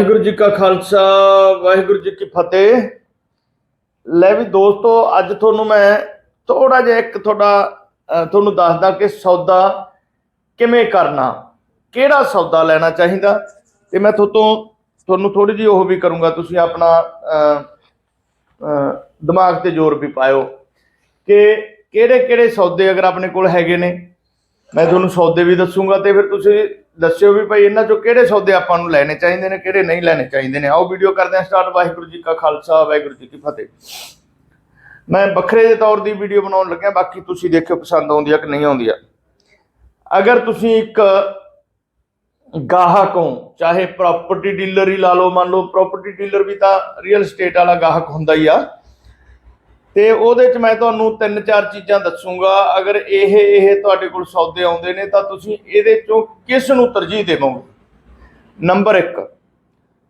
ਵਾਹਿਗੁਰੂ ਜੀ ਕਾ ਖਾਲਸਾ ਵਾਹਿਗੁਰੂ ਜੀ ਕੀ ਫਤਿਹ। ਲੈ ਵੀ ਦੋਸਤੋ ਅੱਜ ਤੁਹਾਨੂੰ ਮੈਂ ਥੋੜਾ ਜਿਹਾ ਇੱਕ ਤੁਹਾਡਾ ਤੁਹਾਨੂੰ ਦੱਸਦਾ ਕਿ ਸੌਦਾ ਕਿਵੇਂ ਕਰਨਾ ਕਿਹੜਾ ਸੌਦਾ ਲੈਣਾ ਚਾਹੀਦਾ। ਤੇ ਮੈਂ ਤੁਹਾਤੋਂ ਤੁਹਾਨੂੰ ਥੋੜੀ ਜਿਹੀ ਉਹ ਵੀ ਕਰੂੰਗਾ ਤੁਸੀਂ ਆਪਣਾ ਅਹ, ਅਹ, ਦਿਮਾਗ ਤੇ ਜ਼ੋਰ ਵੀ ਪਾਇਓ ਕਿ ਕਿਹੜੇ ਕਿਹੜੇ ਸੌਦੇ ਅਗਰ ਆਪਣੇ ਕੋਲ ਹੈਗੇ ਨੇ। ਮੈਂ ਤੁਹਾਨੂੰ ਸੌਦੇ ਵੀ ਦੱਸੂਗਾ ਤੇ ਫਿਰ ਤੁਸੀਂ ਦੱਸਿਓ ਵੀ ਭਾਈ ਇਹਨਾਂ ਚੋਂ ਕਿਹੜੇ ਸੌਦੇ ਆਪਾਂ ਨੂੰ ਲੈਣੇ ਚਾਹੀਦੇ ਨੇ, ਕਿਹੜੇ ਨਹੀਂ ਲੈਣੇ ਚਾਹੀਦੇ ਨੇ। ਆਓ ਵੀਡੀਓ ਕਰਦੇ ਹਾਂ ਸਟਾਰਟ ਵਾਹਿਗੁਰੂ ਜੀ ਕਾ ਖਾਲਸਾ, ਵਾਹਿਗੁਰੂ ਜੀ ਕੀ ਫਤਿਹ। ਮੈਂ ਵੱਖਰੇ ਦੇ ਤੌਰ ਦੀ ਵੀਡੀਓ ਬਣਾਉਣ ਲੱਗਿਆ, ਬਾਕੀ ਤੁਸੀਂ ਦੇਖਿਓ ਪਸੰਦ ਆਉਂਦੀ ਆ ਕਿ ਨਹੀਂ ਆਉਂਦੀ ਆ। ਅਗਰ ਤੁਸੀਂ ਇੱਕ ਗਾਹਕ ਹੋ, ਚਾਹੇ ਪ੍ਰਾਪਰਟੀ ਡੀਲਰ ਹੀ ਲਾ ਲਓ, ਮੰਨ ਲਓ ਪ੍ਰਾਪਰਟੀ ਡੀਲਰ ਵੀ ਤਾਂ ਰੀਅਲ ਏਸਟੇਟ ਵਾਲਾ ਗਾਹਕ ਹੁੰਦਾ ਹੀ ਆ। ਤੇ ਉਹਦੇ ਚ ਮੈਂ ਤੁਹਾਨੂੰ ਤਿੰਨ ਚਾਰ ਚੀਜ਼ਾਂ ਦੱਸੂਗਾ। ਅਗਰ ਇਹ ਇਹ ਤੁਹਾਡੇ ਕੋਲ ਸੌਦੇ ਆਉਂਦੇ ਨੇ, ਤਾਂ ਤੁਸੀਂ ਇਹਦੇ ਚੋਂ ਕਿਸ ਨੂੰ ਤਰਜੀਹ ਦੇਵੋਗੇ? ਨੰਬਰ 1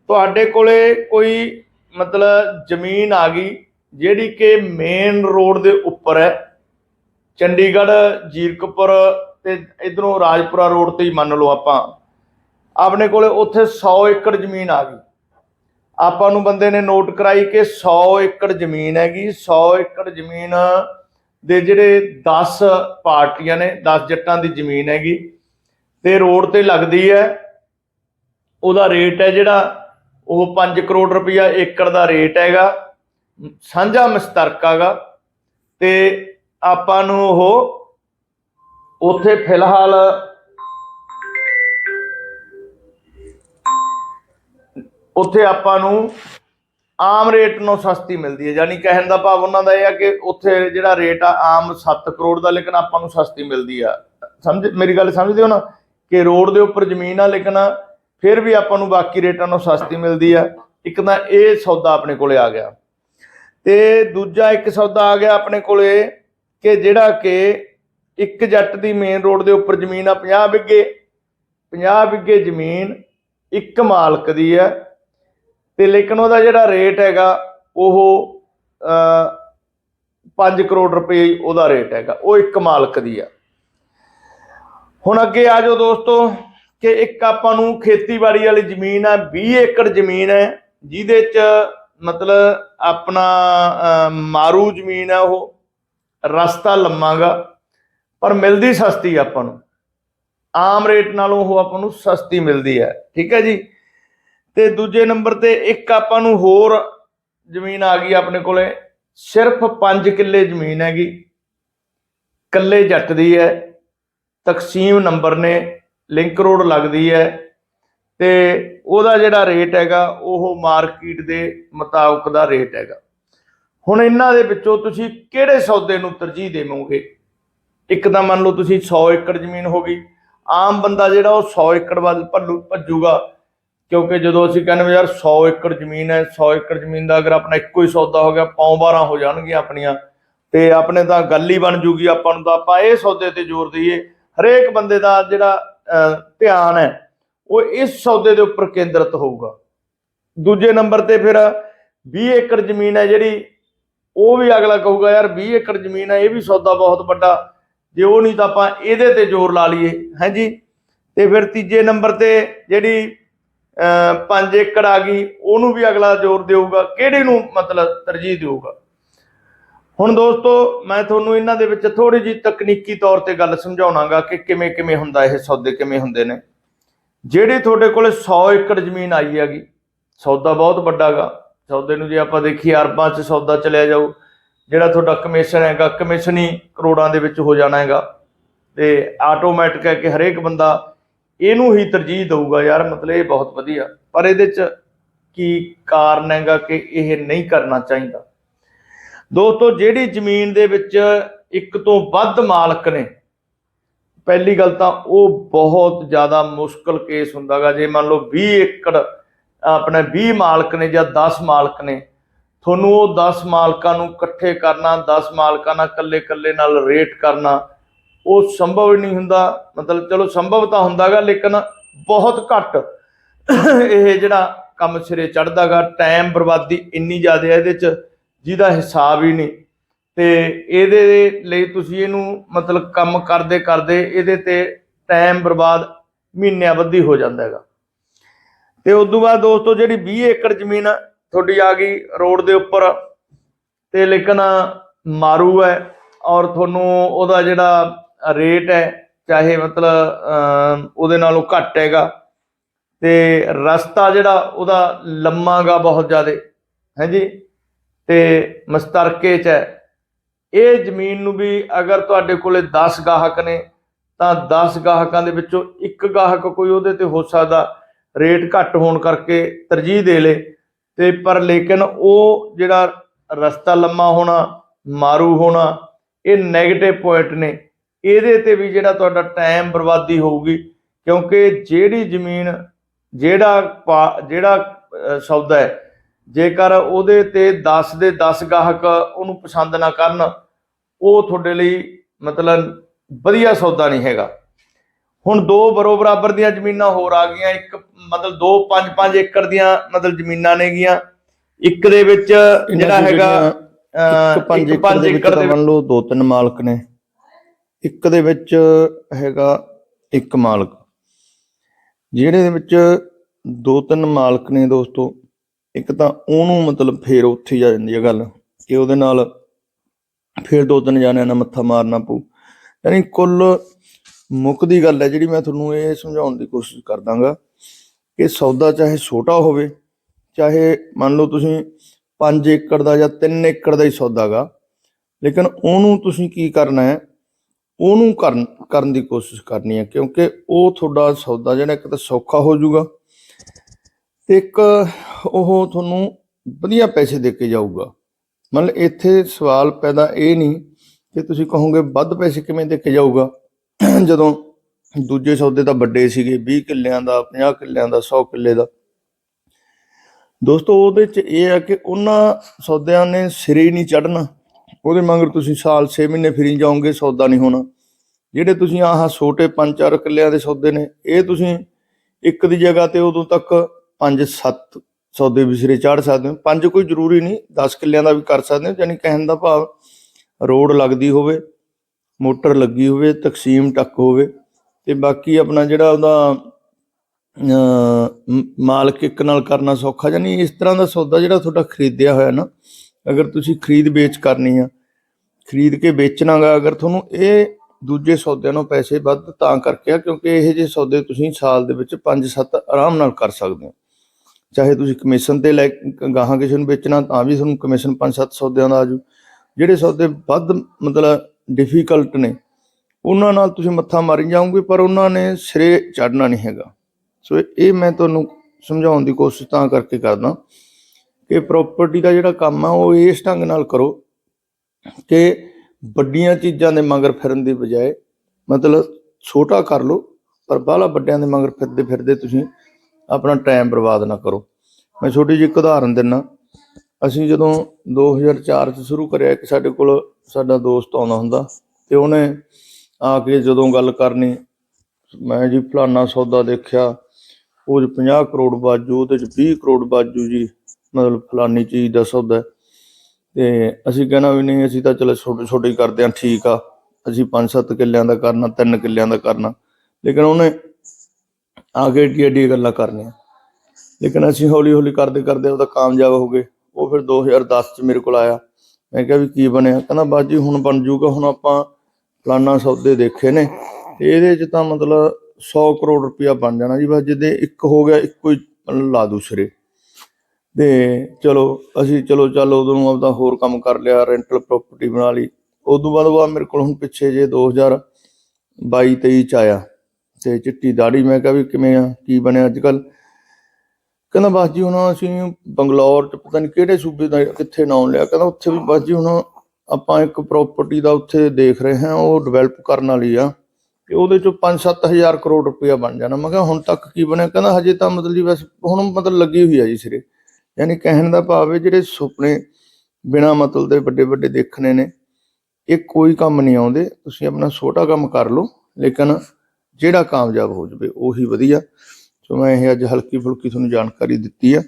ਤੁਹਾਡੇ ਕੋਲੇ ਕੋਈ ਮਤਲਬ ਜ਼ਮੀਨ ਆ ਗਈ, ਜਿਹੜੀ ਕਿ ਮੇਨ ਰੋਡ ਦੇ ਉੱਪਰ ਹੈ। ਚੰਡੀਗੜ੍ਹ, ਜੀਰਕਪੁਰ ਤੇ ਇਧਰੋਂ ਰਾਜਪੁਰਾ ਰੋਡ ਤੇ ਹੀ ਮੰਨ ਲਓ ਆਪਾਂ। ਆਪਣੇ ਕੋਲੇ ਉੱਥੇ 100 ਏਕੜ ਜ਼ਮੀਨ ਆ ਗਈ। ਆਪਾਂ ਨੂੰ ਬੰਦੇ ਨੇ ਨੋਟ ਕਰਾਈ ਕਿ 100 ਏਕੜ ਜ਼ਮੀਨ ਹੈਗੀ 100 ਏਕੜ ਜ਼ਮੀਨ ਦੇ ਜਿਹੜੇ 10 ਪਾਰਟੀਆਂ ਨੇ 10 ਜੱਟਾਂ ਦੀ ਜ਼ਮੀਨ ਹੈਗੀ, ਤੇ ਰੋਡ ਤੇ ਲੱਗਦੀ ਹੈ। ਉਹਦਾ ਰੇਟ ਹੈ ਜਿਹੜਾ, ਉਹ 5 ਕਰੋੜ ਰੁਪਇਆ ਏਕੜ ਦਾ ਰੇਟ ਹੈਗਾ, ਸਾਂਝਾ ਮਸਤਰਕਾ ਗਾ ਤੇ ਆਪਾਂ ਨੂੰ ਉਹ, ਉੱਥੇ ਫਿਲਹਾਲ ਉੱਥੇ ਆਪਾਂ ਨੂੰ ਆਮ ਰੇਟ ਨੂੰ ਸਸਤੀ ਮਿਲਦੀ ਹੈ। ਯਾਨੀ ਕਹਿਣ ਦਾ ਭਾਵ ਉਹਨਾਂ ਦਾ ਇਹ ਆ ਕਿ ਉੱਥੇ ਜਿਹੜਾ ਰੇਟ ਆ, ਆਮ 7 ਕਰੋੜ ਦਾ, ਲੇਕਿਨ ਆਪਾਂ ਨੂੰ ਸਸਤੀ ਮਿਲਦੀ ਆ। ਸਮਝ, ਮੇਰੀ ਗੱਲ ਸਮਝਦੇ ਹੋ ਨਾ? ਕਿ ਰੋਡ ਦੇ ਉੱਪਰ ਜ਼ਮੀਨ ਆ, ਲੇਕਿਨ ਫਿਰ ਵੀ ਆਪਾਂ ਨੂੰ ਬਾਕੀ ਰੇਟਾਂ ਨੂੰ ਸਸਤੀ ਮਿਲਦੀ ਆ। ਇੱਕ ਤਾਂ ਇਹ ਸੌਦਾ ਆਪਣੇ ਕੋਲੇ ਆ ਗਿਆ। ਤੇ ਦੂਜਾ ਇੱਕ ਸੌਦਾ ਆ ਗਿਆ ਆਪਣੇ ਕੋਲੇ ਕਿ ਜਿਹੜਾ ਕਿ ਇੱਕ ਜੱਟ ਦੀ ਮੇਨ ਰੋਡ ਦੇ ਉੱਪਰ ਜ਼ਮੀਨ ਆ 50 ਬਿੱਗੇ। 50 ਬਿੱਗੇ ਜ਼ਮੀਨ ਇੱਕ ਮਾਲਕ ਦੀ ਹੈ ਤੇ ਲੇਕਿਨ ਉਹਦਾ ਜਿਹੜਾ ਰੇਟ ਹੈਗਾ, ਉਹ 5 ਕਰੋੜ ਰੁਪਏ ਉਹਦਾ ਰੇਟ ਹੈਗਾ, ਉਹ ਇੱਕ ਮਾਲਕ ਦੀ ਆ। ਹੁਣ ਅੱਗੇ ਆ ਜਾਓ ਦੋਸਤੋ, ਕਿ ਇੱਕ ਆਪਾਂ ਨੂੰ ਖੇਤੀਬਾੜੀ ਵਾਲੀ ਜ਼ਮੀਨ ਆ 20 ਏਕੜ ਜ਼ਮੀਨ ਹੈ, ਜਿਹਦੇ ਚ ਮਤਲਬ ਆਪਣਾ ਮਾਰੂ ਜ਼ਮੀਨ ਹੈ ਉਹ, ਰਸਤਾ ਲੰਮਾਗਾ, ਪਰ ਮਿਲਦੀ ਸਸਤੀ ਆਪਾਂ ਨੂੰ। ਆਮ ਰੇਟ ਨਾਲੋਂ ਉਹ ਆਪਾਂ ਨੂੰ ਸਸਤੀ ਮਿਲਦੀ ਹੈ, ਠੀਕ ਹੈ ਜੀ? ਤੇ ਦੂਜੇ ਨੰਬਰ ਤੇ ਇੱਕ ਆਪਾਂ ਨੂੰ ਹੋਰ ਜ਼ਮੀਨ ਆ ਗਈ ਆਪਣੇ ਕੋਲੇ। ਸਿਰਫ 5 ਕਿੱਲੇ ਜ਼ਮੀਨ ਹੈਗੀ। ਕੱਲੇ ਜੱਟ ਦੀ ਹੈ। ਤਕਸੀਮ ਨੰਬਰ ਨੇ, ਲਿੰਕ ਰੋਡ ਲੱਗਦੀ ਹੈ। ਤੇ ਉਹਦਾ ਜਿਹੜਾ ਰੇਟ ਹੈਗਾ, ਉਹ ਮਾਰਕੀਟ ਦੇ ਮੁਤਾਬਕ ਦਾ ਰੇਟ ਹੈਗਾ। ਹੁਣ ਇਹਨਾਂ ਦੇ ਵਿੱਚੋਂ ਤੁਸੀਂ ਕਿਹੜੇ ਸੌਦੇ ਨੂੰ ਤਰਜੀਹ ਦੇਵੋਗੇ? ਇੱਕ ਤਾਂ ਮੰਨ ਲਓ ਤੁਸੀਂ 100 ਏਕੜ ਜ਼ਮੀਨ ਹੋ ਗਈ। ਆਮ ਬੰਦਾ ਜਿਹੜਾ ਉਹ 100 ਏਕੜ ਵੱਲ ਭੱਲੂ ਭੱਜੂਗਾ। ਕਿਉਂਕਿ ਜਦੋਂ ਅਸੀਂ ਕਹਿੰਦੇ ਵੀ ਯਾਰ 100 ਏਕੜ ਜ਼ਮੀਨ ਹੈ 100 ਏਕੜ ਜ਼ਮੀਨ ਦਾ ਅਗਰ ਆਪਣਾ ਇੱਕੋ ਹੀ ਸੌਦਾ ਹੋ ਗਿਆ ਪੌਂ 12 ਹੋ ਜਾਣਗੀਆਂ ਆਪਣੀਆਂ ਤੇ ਆਪਣੇ ਤਾਂ ਗੱਲ ਹੀ ਬਣ ਜੂਗੀ ਆਪਾਂ ਨੂੰ ਤਾਂ ਆਪਾਂ ਇਹ ਸੌਦੇ ਤੇ ਜ਼ੋਰ ਦਈਏ। ਹਰੇਕ ਬੰਦੇ ਦਾ ਜਿਹੜਾ ਅਹ, ਧਿਆਨ ਹੈ ਉਹ ਇਸ ਸੌਦੇ ਦੇ ਉੱਪਰ ਕੇਂਦਰਿਤ ਹੋਊਗਾ। ਦੂਜੇ ਨੰਬਰ ਤੇ ਫਿਰ 20 ਏਕੜ ਜ਼ਮੀਨ ਹੈ ਜਿਹੜੀ ਉਹ ਵੀ ਅਗਲਾ ਕਹੂਗਾ ਯਾਰ 20 ਏਕੜ ਜ਼ਮੀਨ ਹੈ ਇਹ ਵੀ ਸੌਦਾ ਬਹੁਤ ਵੱਡਾ ਜੇ ਉਹ ਨਹੀਂ ਤਾਂ ਆਪਾਂ ਇਹਦੇ ਤੇ ਜ਼ੋਰ ਲਾ ਲਈਏ। ਹਾਂਜੀ ਤੇ ਫਿਰ ਤੀਜੇ ਨੰਬਰ ਤੇ ਜਿਹੜੀ 5 ਏਕੜ ਆ ਗਈ, ਉਹਨੂੰ ਵੀ ਅਗਲਾ ਜ਼ੋਰ ਦੇਊਗਾ, ਕਿਹੜੇ ਨੂੰ ਮਤਲਬ ਤਰਜੀਹ ਦੇਊਗਾ? ਹੁਣ ਦੋਸਤੋ, ਮੈਂ ਤੁਹਾਨੂੰ ਇਹਨਾਂ ਦੇ ਵਿੱਚ ਥੋੜੀ ਜੀ ਤਕਨੀਕੀ ਤੌਰ ਤੇ ਗੱਲ ਸਮਝਾਉਣਾਗਾ ਕਿ ਕਿਵੇਂ ਕਿਵੇਂ ਹੁੰਦਾ ਇਹ ਸੌਦੇ ਕਿਵੇਂ ਹੁੰਦੇ ਨੇ। ਜਿਹੜੀ ਤੁਹਾਡੇ ਕੋਲੇ 100 ਏਕੜ ਜ਼ਮੀਨ ਆਈ ਹੈਗੀ, ਸੌਦਾ ਬਹੁਤ ਵੱਡਾਗਾ। ਸੌਦੇ ਨੂੰ ਜੇ ਆਪਾਂ ਦੇਖੀਏ, ਅਰਬਾਂ 'ਚ ਸੌਦਾ ਚਲਿਆ ਜਾਊ, ਜਿਹੜਾ ਤੁਹਾਡਾ ਕਮਿਸ਼ਨ ਹੈਗਾ, ਕਮਿਸ਼ਨ ਹੀ ਕਰੋੜਾਂ ਦੇ ਵਿੱਚ ਹੋ ਜਾਣਾ ਹੈਗਾ। ਤੇ ਆਟੋਮੈਟਿਕ ਹੈ ਕਿ ਹਰੇਕ ਬੰਦਾ ਇਹਨੂੰ ਹੀ ਤਰਜੀਹ ਦਊਗਾ, ਯਾਰ ਮਤਲਬ ਇਹ ਬਹੁਤ ਵਧੀਆ। ਪਰ ਇਹਦੇ 'ਚ ਕੀ ਕਾਰਨ ਹੈਗਾ ਕਿ ਇਹ ਨਹੀਂ ਕਰਨਾ ਚਾਹੀਦਾ? ਦੋਸਤੋ, ਜਿਹੜੀ ਜ਼ਮੀਨ ਦੇ ਵਿੱਚ ਇੱਕ ਤੋਂ ਵੱਧ ਮਾਲਕ ਨੇ, ਪਹਿਲੀ ਗੱਲ ਤਾਂ ਉਹ ਬਹੁਤ ਜ਼ਿਆਦਾ ਮੁਸ਼ਕਲ ਕੇਸ ਹੁੰਦਾਗਾ। ਜੇ ਮੰਨ ਲਓ 20 ਏਕੜ, ਆਪਣੇ 20 ਮਾਲਕ ਨੇ ਜਾਂ 10 ਮਾਲਕ ਨੇ, ਤੁਹਾਨੂੰ ਉਹ 10 ਮਾਲਕਾਂ ਨੂੰ ਇਕੱਠੇ ਕਰਨਾ 10 ਮਾਲਕਾਂ ਨਾਲ ਇਕੱਲੇ-ਇਕੱਲੇ ਨਾਲ ਰੇਟ ਕਰਨਾ ਉਹ ਸੰਭਵ ਨਹੀਂ ਹੁੰਦਾ। ਮਤਲਬ ਚਲੋ ਸੰਭਵ ਤਾਂ ਹੁੰਦਾਗਾ, ਲੇਕਿਨ ਬਹੁਤ ਘੱਟ ਇਹ ਜਿਹੜਾ ਕੰਮ ਸਿਰੇ ਚੜਦਾਗਾ ਟਾਈਮ ਬਰਬਾਦੀ ਇੰਨੀ ਜ਼ਿਆਦਾ ਹੈ ਇਹਦੇ ਚ, ਜਿਹਦਾ ਹਿਸਾਬ ਹੀ ਨਹੀਂ। ਤੇ ਇਹਦੇ ਲਈ ਤੁਸੀਂ ਇਹਨੂੰ ਮਤਲਬ ਕੰਮ ਕਰਦੇ ਕਰਦੇ ਇਹਦੇ ਤੇ ਟਾਈਮ ਬਰਬਾਦ ਮਹੀਨਿਆਂ ਬੱਧੀ ਹੋ ਜਾਂਦਾ ਹੈਗਾ ਤੇ ਉਸ ਤੋਂ ਬਾਅਦ ਦੋਸਤੋ ਜਿਹੜੀ 20 ਏਕੜ ਜ਼ਮੀਨ ਤੁਹਾਡੀ ਆ ਗਈ ਰੋਡ ਦੇ ਉੱਪਰ, ਤੇ ਲੇਕਿਨ ਮਾਰੂ ਹੈ ਔਰ ਤੁਹਾਨੂੰ ਉਹਦਾ ਜਿਹੜਾ ਰੇਟ ਹੈ, ਚਾਹੇ ਮਤਲਬ ਉਹਦੇ ਨਾਲੋਂ ਘੱਟ ਹੈਗਾ। ਤੇ ਰਸਤਾ ਜਿਹੜਾ, ਉਹਦਾ ਲੰਮਾਗਾ ਬਹੁਤ ਜ਼ਿਆਦਾ ਹੈ ਜੀ ਤੇ ਮਸਤਰਕੇ ਚ ਹੈ। ਇਹ ਜ਼ਮੀਨ ਨੂੰ ਵੀ ਅਗਰ ਤੁਹਾਡੇ ਕੋਲੇ 10 ਗਾਹਕ ਨੇ, ਤਾਂ 10 ਗਾਹਕਾਂ ਦੇ ਵਿੱਚੋਂ ਇੱਕ ਗਾਹਕ ਕੋਈ ਉਹਦੇ ਤੇ ਹੋ ਸਕਦਾ, ਰੇਟ ਘੱਟ ਹੋਣ ਕਰਕੇ ਤਰਜੀਹ ਦੇ ਲੇ। ਤੇ ਪਰ ਲੇਕਿਨ ਉਹ ਜਿਹੜਾ ਰਸਤਾ ਲੰਮਾ ਹੋਣਾ, ਮਾਰੂ ਹੋਣਾ, ਇਹ 네ਗੇਟਿਵ ਪੁਆਇੰਟ ਨੇ। ਇਹਦੇ ਤੇ ਵੀ ਜਿਹੜਾ ਤੁਹਾਡਾ ਟਾਈਮ ਬਰਬਾਦੀ ਹੋਊਗੀ ਕਿਉਂਕਿ ਜਿਹੜੀ ਜ਼ਮੀਨ ਜਿਹੜਾ ਜਿਹੜਾ ਸੌਦਾ ਹੈ ਜੇਕਰ ਉਹਦੇ ਤੇ 10 ਦੇ 10 ਗਾਹਕ ਉਹਨੂੰ ਪਸੰਦ ਨਾ ਕਰਨ ਉਹ ਤੁਹਾਡੇ ਲਈ ਮਤਲਬ ਵਧੀਆ ਸੌਦਾ ਨਹੀਂ ਹੈਗਾ। ਹੁਣ ਦੋ ਬਰੋ ਬਰਾਬਰ ਦੀਆਂ ਜ਼ਮੀਨਾਂ ਹੋਰ ਆ ਗਈਆਂ ਇੱਕ ਮਤਲਬ ਦੋ 5-5 ਏਕੜ ਦੀਆਂ ਮਤਲਬ ਜ਼ਮੀਨਾਂ ਨੇਗੀਆਂ ਇੱਕ ਦੇ ਵਿੱਚ ਜਿਹੜਾ ਹੈਗਾ ਅਹ, ਇੱਕ 5 ਇੱਕ ਏਕੜ ਦੇ ਮੰਨ ਲਓ ਦੋ ਤਿੰਨ ਮਾਲਕ ਨੇ। ਇੱਕ ਦੇ ਵਿੱਚ ਹੈਗਾ ਇੱਕ ਮਾਲਕ, ਜਿਹੜੇ ਦੇ ਵਿੱਚ ਦੋ ਤਿੰਨ ਮਾਲਕ ਨੇ ਦੋਸਤੋ, ਇੱਕ ਤਾਂ ਉਹਨੂੰ ਮਤਲਬ ਫੇਰ ਉੱਥੇ ਹੀ ਆ ਜਾਂਦੀ ਹੈ ਗੱਲ ਕਿ ਉਹਦੇ ਨਾਲ ਫੇਰ ਦੋ ਤਿੰਨ ਜਾਣਿਆਂ ਨਾਲ ਮੱਥਾ ਮਾਰਨਾ ਪਊ। ਯਾਨੀ ਕੁੱਲ ਮੁੱਕ ਦੀ ਗੱਲ ਹੈ ਜਿਹੜੀ ਮੈਂ ਤੁਹਾਨੂੰ ਇਹ ਸਮਝਾਉਣ ਦੀ ਕੋਸ਼ਿਸ਼ ਕਰਦਾਂਗਾ ਕਿ ਸੌਦਾ ਚਾਹੇ ਛੋਟਾ ਹੋਵੇ, ਚਾਹੇ ਮੰਨ ਲਓ ਤੁਸੀਂ 5 ਏਕੜ ਦਾ ਜਾਂ 3 ਏਕੜ ਦਾ ਹੀ ਸੌਦਾਗਾ ਲੇਕਿਨ ਉਹਨੂੰ ਤੁਸੀਂ ਕੀ ਕਰਨਾ ਹੈ? ਉਹਨੂੰ ਕਰਨ ਕਰਨ ਦੀ ਕੋਸ਼ਿਸ਼ ਕਰਨੀ ਹੈ, ਕਿਉਂਕਿ ਉਹ ਤੁਹਾਡਾ ਸੌਦਾ ਜਿਹੜਾ ਇੱਕ ਤਾਂ ਸੌਖਾ ਹੋ ਜਾਊਗਾ, ਇੱਕ ਉਹ ਤੁਹਾਨੂੰ ਵਧੀਆ ਪੈਸੇ ਦੇ ਕੇ ਜਾਊਗਾ। ਮਤਲਬ ਇੱਥੇ ਸਵਾਲ ਪੈਦਾ ਇਹ ਨਹੀਂ ਕਿ ਤੁਸੀਂ ਕਹੋਗੇ ਵੱਧ ਪੈਸੇ ਕਿਵੇਂ ਦੇ ਕੇ ਜਾਊਗਾ। ਜਦੋਂ ਦੂਜੇ ਸੌਦੇ ਤਾਂ ਵੱਡੇ ਸੀਗੇ 20 ਕਿੱਲਿਆਂ ਦਾ 50 ਕਿੱਲਿਆਂ ਦਾ 100 ਕਿੱਲੇ ਦਾ। ਦੋਸਤੋ, ਉਹਦੇ ਚ ਇਹ ਆ ਕਿ ਉਹਨਾਂ ਸੌਦਿਆਂ ਨੇ ਸਿਰੇ ਨਹੀਂ ਚੜਨਾ ਉਹਦੇ ਮਗਰ ਤੁਸੀਂ ਸਾਲ 6 ਮਹੀਨੇ ਫਿਰੀ ਜਾਓਗੇ, ਸੌਦਾ ਨਹੀਂ ਹੋਣਾ। ਜਿਹੜੇ ਤੁਸੀਂ ਆਹ ਛੋਟੇ 5-4 ਕਿੱਲਿਆਂ ਦੇ ਸੌਦੇ ਨੇ, ਇਹ ਤੁਸੀਂ ਇੱਕ ਦੀ ਜਗ੍ਹਾ ਤੇ ਉਦੋਂ ਤੱਕ 5-7 ਸੌਦੇ ਵੀ ਸਿਰੇ ਚੜ ਸਕਦੇ ਹੋ। ਪੰਜ ਕੋਈ ਜ਼ਰੂਰੀ ਨਹੀਂ 10 ਕਿੱਲਿਆਂ ਦਾ ਵੀ ਕਰ ਸਕਦੇ ਹੋ ਯਾਨੀ ਕਹਿਣ ਦਾ ਭਾਵ ਰੋਡ ਲੱਗਦੀ ਹੋਵੇ, ਮੋਟਰ ਲੱਗੀ ਹੋਵੇ, ਤਕਸੀਮ ਟੱਕ ਹੋਵੇ, ਤੇ ਬਾਕੀ ਆਪਣਾ ਜਿਹੜਾ ਉਹਦਾ ਮਾਲਕ ਇੱਕ ਨਾਲ ਕਰਨਾ ਸੌਖਾ ਜਾਨੀ ਇਸ ਤਰ੍ਹਾਂ ਦਾ ਸੌਦਾ ਜਿਹੜਾ ਤੁਹਾਡਾ ਖਰੀਦਿਆ ਹੋਇਆ ਨਾ ਅਗਰ ਤੁਸੀਂ ਖਰੀਦ ਵੇਚ ਕਰਨੀ ਆ, ਖਰੀਦ ਕੇ ਵੇਚਣਾਗਾ, ਅਗਰ ਤੁਹਾਨੂੰ ਇਹ ਦੂਜੇ ਸੌਦਿਆਂ ਨੂੰ ਪੈਸੇ ਵੱਧ ਤਾਂ ਕਰਕੇ ਆ, ਕਿਉਂਕਿ ਇਹ ਜਿਹੇ ਸੌਦੇ ਤੁਸੀਂ ਸਾਲ ਦੇ ਵਿੱਚ 5-7 ਆਰਾਮ ਨਾਲ ਕਰ ਸਕਦੇ ਹੋ। ਚਾਹੇ ਤੁਸੀਂ ਕਮਿਸ਼ਨ ਤੇ ਲੈ ਗਾਹਾਂ ਕਿਸੇ ਨੂੰ ਵੇਚਣਾ, ਤਾਂ ਵੀ ਤੁਹਾਨੂੰ ਕਮਿਸ਼ਨ 5-7 ਸੌਦਿਆਂ ਦਾ ਆਜੂ। ਜਿਹੜੇ ਸੌਦੇ ਵੱਧ ਮਤਲਬ ਡਿਫਿਕਲਟ ਨੇ, ਉਹਨਾਂ ਨਾਲ ਤੁਸੀਂ ਮੱਥਾ ਮਾਰੀ ਜਾਓਗੇ, ਪਰ ਉਹਨਾਂ ਨੇ ਸਿਰੇ ਚੜਨਾ ਨਹੀਂ ਹੈਗਾ। ਸੋ ਇਹ ਮੈਂ ਤੁਹਾਨੂੰ ਸਮਝਾਉਣ ਦੀ ਕੋਸ਼ਿਸ਼ ਤਾਂ ਕਰਕੇ ਕਰਦਾ। ਕਿ ਪ੍ਰਾਪਰਟੀ ਦਾ ਜਿਹੜਾ ਕੰਮ ਆ, ਉਹ ਇਸ ਢੰਗ ਨਾਲ ਕਰੋ ਕਿ ਵੱਡੀਆਂ ਚੀਜ਼ਾਂ ਦੇ ਮਗਰ ਫਿਰਨ ਦੀ ਬਜਾਏ, ਮਤਲਬ ਛੋਟਾ ਕਰ ਲਓ, ਪਰ ਬਾਹਲਾ ਵੱਡਿਆਂ ਦੇ ਮਗਰ ਫਿਰਦੇ ਫਿਰਦੇ ਤੁਸੀਂ ਆਪਣਾ ਟਾਈਮ ਬਰਬਾਦ ਨਾ ਕਰੋ। ਮੈਂ ਛੋਟੀ ਜਿਹੀ ਇੱਕ ਉਦਾਹਰਨ ਦਿੰਨਾ। ਅਸੀਂ ਜਦੋਂ 2004 ਚ ਸ਼ੁਰੂ ਕਰਿਆ, ਇੱਕ ਸਾਡੇ ਕੋਲ ਸਾਡਾ ਦੋਸਤ ਆਉਂਦਾ ਹੁੰਦਾ ਤੇ ਉਹਨੇ ਆ ਕੇ ਜਦੋਂ ਗੱਲ ਕਰਨੀ, ਮੈਂ ਜੀ ਫਲਾਨਾ ਸੌਦਾ ਦੇਖਿਆ, ਉਹ 'ਚ 50 ਕਰੋੜ ਬਾਜੂ, ਉਹਦੇ ਚ 20 ਕਰੋੜ ਬਾਜੂ ਜੀ। ਮਤਲਬ ਫਲਾਨੀ ਚੀਜ਼ ਦਾ ਸੌਦਾ ਤੇ ਅਸੀਂ ਕਹਿਣਾ ਵੀ ਨਹੀਂ, ਅਸੀਂ ਤਾਂ ਚਲੋ ਛੋਟੇ ਛੋਟੇ ਹੀ ਕਰਦੇ ਹਾਂ, ਠੀਕ ਆ। ਅਸੀਂ 5-7 ਕਿੱਲਿਆਂ ਦਾ ਕਰਨਾ 3 ਕਿੱਲਿਆਂ ਦਾ ਕਰਨਾ। ਲੇਕਿਨ ਉਹਨੇ ਆ ਕੇ ਏਡੀ ਏਡੀ ਗੱਲਾਂ ਕਰਨੀਆਂ। ਲੇਕਿਨ ਅਸੀਂ ਹੌਲੀ ਹੌਲੀ ਕਰਦੇ ਕਰਦੇ ਉਹਦਾ ਕਾਮਯਾਬ ਹੋ ਗਏ। ਉਹ ਫਿਰ 2010 ਚ ਮੇਰੇ ਕੋਲ ਆਇਆ। ਮੈਂ ਕਿਹਾ ਵੀ ਕੀ ਬਣਿਆ? ਕਹਿੰਦਾ ਬਾਜੀ ਹੁਣ ਬਣ ਜੂਗਾ, ਹੁਣ ਆਪਾਂ ਫਲਾਨਾ ਸੌਦੇ ਦੇਖੇ ਨੇ। ਤੇ ਇਹਦੇ ਚ ਤਾਂ ਮਤਲਬ 100 ਕਰੋੜ ਰੁਪਇਆ ਬਣ ਜਾਣਾ ਜੀ। ਬਸ ਜਿਹਦੇ ਇੱਕ ਹੋ ਗਿਆ, ਇੱਕੋ ਹੀ ਮਤਲਬ ਲਾ ਦੂਸਰੇ ਤੇ ਚਲੋ, ਅਸੀਂ ਚਲੋ ਚੱਲ ਉਦੋਂ ਆਪਦਾ ਹੋਰ ਕੰਮ ਕਰ ਲਿਆ ਰੈਂਟਲ ਪ੍ਰਾਪਰਟੀ ਬਣਾ ਲਈ। ਉਦੋਂ ਬਾਅਦ ਬਾਅਦ ਮੇਰੇ ਕੋਲ ਹੁਣ ਪਿੱਛੇ ਜੇ 2022 23 ਚ ਆਇਆ ਤੇ ਚਿੱਟੀ ਦਾੜੀ, ਮੈਂ ਕਿਹਾ ਵੀ ਕਿਵੇਂ ਆ, ਕੀ ਬਣਿਆ ਅੱਜ ਕੱਲ ਕਹਿੰਦਾ ਬਸ ਜੀ ਹੁਣ ਅਸੀਂ ਬੰਗਲੌਰ ਚ ਪਤਾ ਨਹੀਂ ਕਿਹੜੇ ਸੂਬੇ ਦਾ ਕਿੱਥੇ ਨਾਮ ਲਿਆ। ਕਹਿੰਦਾ ਉੱਥੇ ਵੀ ਬਸ ਜੀ ਹੁਣ ਆਪਾਂ ਇੱਕ ਪ੍ਰਾਪਰਟੀ ਦਾ ਉੱਥੇ ਦੇਖ ਰਹੇ ਹਾਂ, ਉਹ ਡਿਵੈਲਪ ਕਰਨ ਵਾਲੀ ਆ ਤੇ ਉਹਦੇ ਚੋਂ 5-7000 ਕਰੋੜ ਰੁਪਇਆ ਬਣ ਜਾਣਾ। ਮੈਂ ਕਿਹਾ ਹੁਣ ਤੱਕ ਕੀ ਬਣਿਆ? ਕਹਿੰਦਾ ਹਜੇ ਤਾਂ ਮਤਲਬ ਜੀ ਬਸ ਹੁਣ ਮਤਲਬ ਲੱਗੀ ਹੋਈ ਆ ਜੀ ਸਿਰੇ। ਯਾਨੀ ਕਹਿਣ ਦਾ ਭਾਵ ਹੈ ਜਿਹੜੇ ਸੁਪਨੇ ਬਿਨਾ ਮਤਲਬ ਦੇ ਵੱਡੇ ਵੱਡੇ ਦੇਖਣੇ ਨੇ, ਇਹ ਕੋਈ ਕੰਮ ਨਹੀਂ ਆਉਂਦੇ। ਤੁਸੀਂ ਆਪਣਾ ਛੋਟਾ ਕੰਮ ਕਰ ਲਓ, ਲੇਕਿਨ ਜਿਹੜਾ ਕਾਮਯਾਬ ਹੋ ਜਾਵੇ, ਉਹੀ ਵਧੀਆ। ਸੋ ਮੈਂ ਇਹ ਅੱਜ ਹਲਕੀ ਫੁਲਕੀ ਤੁਹਾਨੂੰ ਜਾਣਕਾਰੀ ਦਿੱਤੀ ਆ।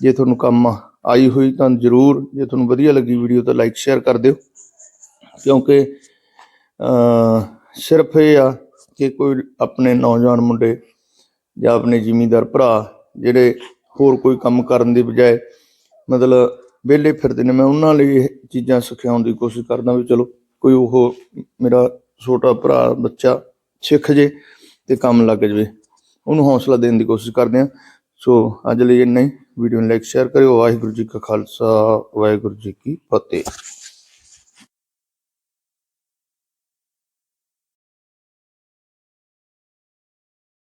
ਜੇ ਤੁਹਾਨੂੰ ਕੰਮ ਆਈ ਹੋਈ ਤਾਂ ਜਰੂਰ ਜੇ ਤੁਹਾਨੂੰ ਵਧੀਆ ਲੱਗੀ ਵੀਡੀਓ ਤਾਂ ਲਾਈਕ, ਸ਼ੇਅਰ ਕਰ ਦਿਓ। ਕਿਉਂਕਿ ਅ ਸਿਰਫ ਇਹ ਆ ਕਿ ਕੋਈ ਆਪਣੇ ਨੌਜਵਾਨ ਮੁੰਡੇ ਜਾਂ ਆਪਣੇ ਜ਼ਿਮੀਂਦਾਰ ਭਰਾ ਜਿਹੜੇ ਹੋਰ ਕੋਈ ਕੰਮ ਕਰਨ ਦੀ ਬਜਾਏ ਮਤਲਬ ਵਿਹਲੇ ਫਿਰਦੇ ਨੇ, ਮੈਂ ਉਹਨਾਂ ਲਈ ਇਹ ਚੀਜ਼ਾਂ ਸਿਖਾਉਣ ਦੀ ਕੋਸ਼ਿਸ਼ ਕਰਦਾ ਵੀ ਚਲੋ ਕੋਈ ਉਹ ਮੇਰਾ ਛੋਟਾ ਭਰਾ, ਬੱਚਾ ਸਿੱਖ ਜੇ ਤੇ ਕੰਮ ਲੱਗ ਜਾਵੇ। ਉਹਨੂੰ ਹੌਸਲਾ ਦੇਣ ਦੀ ਕੋਸ਼ਿਸ਼ ਕਰਦੇ ਹਾਂ। ਸੋ ਅੱਜ ਲਈ ਇੰਨਾ ਹੀ। ਵੀਡੀਓ ਨੂੰ ਲਾਈਕ ਸ਼ੇਅਰ ਕਰਿਓ। ਵਾਹਿਗੁਰੂ ਜੀ ਕਾ ਖਾਲਸਾ, ਵਾਹਿਗੁਰੂ ਜੀ ਕੀ ਫਤਿਹ।